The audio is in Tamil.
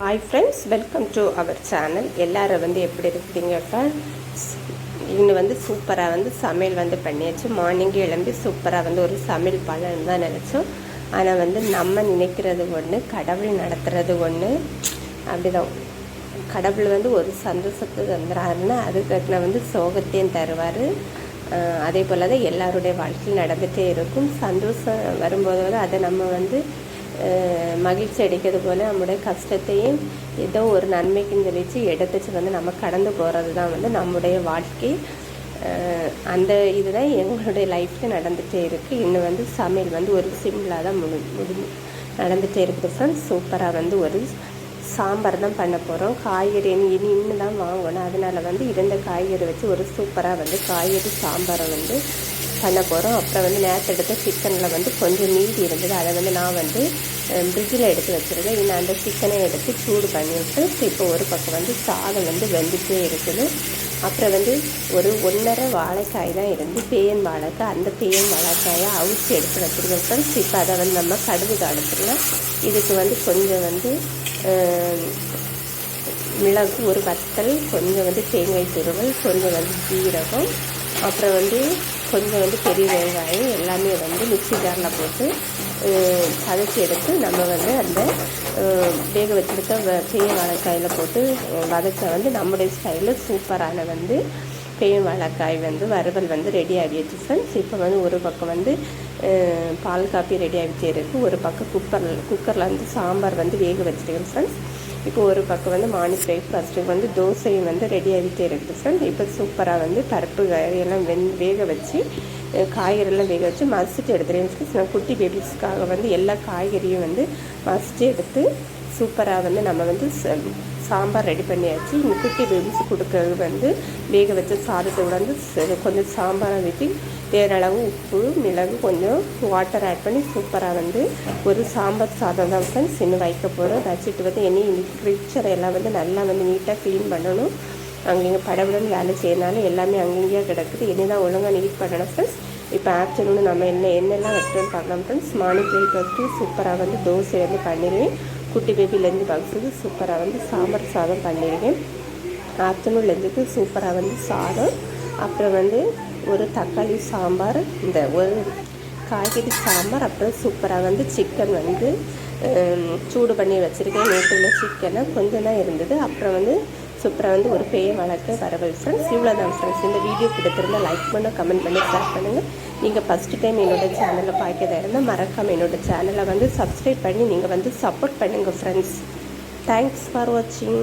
Hi friends welcome to our channel எல்லாரும் வந்து எப்படி இருக்கிறீங்கக்கா இன்னும் வந்து சூப்பராக வந்து சமையல் வந்து பண்ணியாச்சு. மார்னிங்கே எழும்பி சூப்பராக வந்து ஒரு சமையல் பலன் தான் நினச்சோம். ஆனால் வந்து நம்ம நினைக்கிறது ஒன்று கடவுள் நடத்துறது ஒன்று அப்படிதான். கடவுள் வந்து ஒரு சந்தோஷத்தை தந்துறாருன்னா அதுக்கு வந்து சோகத்தையும் தருவார். அதே போல் தான் எல்லாருடைய வாழ்க்கையில் நடந்துகிட்டே இருக்கும். சந்தோஷம் வரும்போது வந்து அதை நம்ம வந்து மகிழ்ச்சி அடிக்கிறது போல் நம்முடைய கஷ்டத்தையும் ஏதோ ஒரு நன்மைக்குன்னு சொல்லிச்சு எடுத்துச்சு வந்து நம்ம கடந்து போகிறது தான் வந்து நம்முடைய வாழ்க்கை அந்த இதுதான் எங்களுடைய லைஃப்பில் நடந்துகிட்டே இருக்குது இன்னும் வந்து சமையல் வந்து ஒரு சிம்பிளாக தான் முடி முடி நடந்துகிட்டே இருக்குது ஃப்ரெண்ட்ஸ் சூப்பராக வந்து ஒரு சாம்பார் தான் பண்ண போகிறோம் காய்கறி இனி இன்னும் தான் வாங்கணும் அதனால் வந்து இருந்த காய்கறி வச்சு ஒரு சூப்பராக வந்து காய்கறி சாம்பாரை வந்து பண்ண போகிறோம் அப்புறம் வந்து நேரத்தை எடுத்த சிக்கனில் வந்து கொஞ்சம் மீதி இருந்தது. அதை வந்து நான் வந்து ஃப்ரிட்ஜில் எடுத்து வச்சுருக்கேன் இன்னும் அந்த சிக்கனை எடுத்து சூடு பண்ணிவிட்டு இப்போ ஒரு பக்கம் வந்து சாதம் வந்து வெந்துட்டே இருக்குது. அப்புறம் வந்து ஒரு ஒன்றரை வாழைக்காய் தான் இருந்து பேயன் வாழைக்காய். அந்த பேயன் வாழைக்காயை அவிச்சு எடுத்து வச்சுருக்கேன் ஃப்ரெண்ட்ஸ் இப்போ அதை வந்து நம்ம கடுகு காலத்துலாம் இதுக்கு வந்து கொஞ்சம் வந்து மிளகு ஒரு வத்தல் கொஞ்சம் வந்து தேங்காய் துருவல் கொஞ்சம் வந்து ஜீரகம் அப்புறம் வந்து கொஞ்சம் வந்து பெரிய வெங்காயம் எல்லாமே வந்து மிக்ஸி ஜாரில் போட்டு சதைச்சி எடுத்து நம்ம வந்து அந்த வேக வச்சுருக்க வ- பெரிய வாழைக்காயில் போட்டு வதக்க வந்து நம்முடைய ஸ்டைலில் சூப்பரான வந்து பெரிய வாழைக்காய் வந்து வறுவல் வந்து ரெடி ஆகிடுச்சு ஃப்ரெண்ட்ஸ் இப்போ வந்து ஒரு பக்கம் வந்து பால் காப்பி ரெடி ஆகிட்டே இருக்குது ஒரு பக்கம் குக்கரில் குக்கரில் வந்து சாம்பார் வந்து வேக வச்சுருக்கேன் ஃப்ரெண்ட்ஸ் இப்போ ஒரு பக்கம் வந்து மார்னிங் பிரேக்ஃபாஸ்ட்டுக்கு வந்து தோசையும் வந்து ரெடி ஆகிட்டே இருக்குது ஃப்ரெண்ட்ஸ் இப்போ சூப்பராக வந்து பருப்பு காயெல்லாம் வெந் வேக வச்சு காய்கறியெல்லாம் வேக வச்சு மசிச்சு எடுத்துருக்கேன் ஃப்ரெண்ட்ஸ் நான் குட்டி பேபிஸ்க்காக வந்து எல்லா காய்கறியும் வந்து மசிச்சு எடுத்து சூப்பராக வந்து நம்ம வந்து சாம்பார் ரெடி பண்ணியாச்சு. இந்த குட்டி பேபிஸ் கொடுக்கறது வந்து வேக வச்ச சாதத்தை உடந்து கொஞ்சம் சாம்பாரை ஊற்றி பேரளவு உப்பு மிளகு கொஞ்சம் வாட்டர் ஆட் பண்ணி சூப்பராக வந்து ஒரு சாம்பார் சாதம் தான் ஃப்ரெண்ட்ஸ் இன்னும் வைக்க போகிறோம் வச்சுட்டு வந்து இனி ஃப்ரிட்ஜரை எல்லாம் வந்து நல்லா வந்து நீட்டாக க்ளீன் பண்ணணும். அங்கங்கே படபடன்னு வேலை செய்யறனால எல்லாமே அங்கங்கேயே கிடக்குது. இனி தான் ஒழுங்காக நீட் பண்ணணும் ஃப்ரெண்ட்ஸ் இப்போ ஆஃப்டர்நூன் நம்ம என்ன என்னெல்லாம் வைக்கிறோன்னு பார்க்கலாம் ஃப்ரெண்ட்ஸ் மார்னிங் பிரேக்ஃபாஸ்ட்டு சூப்பராக வந்து தோசை வந்து பண்ணிடுவேன் குட்டி பேபிலேருந்து பாக்ஸுக்கு சூப்பராக வந்து சாம்பார் சாதம் பண்ணியிருக்கேன் ஆஃப்டர்நூன் லஞ்சுக்கு சூப்பராக வந்து சாதம் அப்புறம் வந்து ஒரு தக்காளி சாம்பார் இந்த ஒரு காய்கறி சாம்பார் அப்புறம் சூப்பராக வந்து சிக்கன் வந்து சூடு பண்ணி வச்சுருக்கேன் நேற்று உள்ள சிக்கனை கொஞ்சம் தான் இருந்தது அப்புறம் வந்து சூப்பராக வந்து ஒரு பேய வழக்கு வரவல் ஃப்ரெண்ட்ஸ் இவ்வளோ தான் ஃப்ரெண்ட்ஸ் இந்த வீடியோ பிடித்திருந்தா லைக் பண்ண கமெண்ட் பண்ணி ஷேர் பண்ணுங்கள் நீங்கள் ஃபஸ்ட்டு டைம் என்னோட சேனலை பார்க்கறதா இருந்தால் மறக்காமல் என்னோட சேனலை வந்து சப்ஸ்கிரைப் பண்ணி நீங்கள் வந்து சப்போர்ட் பண்ணுங்கள் ஃப்ரெண்ட்ஸ் தேங்க்ஸ் ஃபார் வாட்சிங்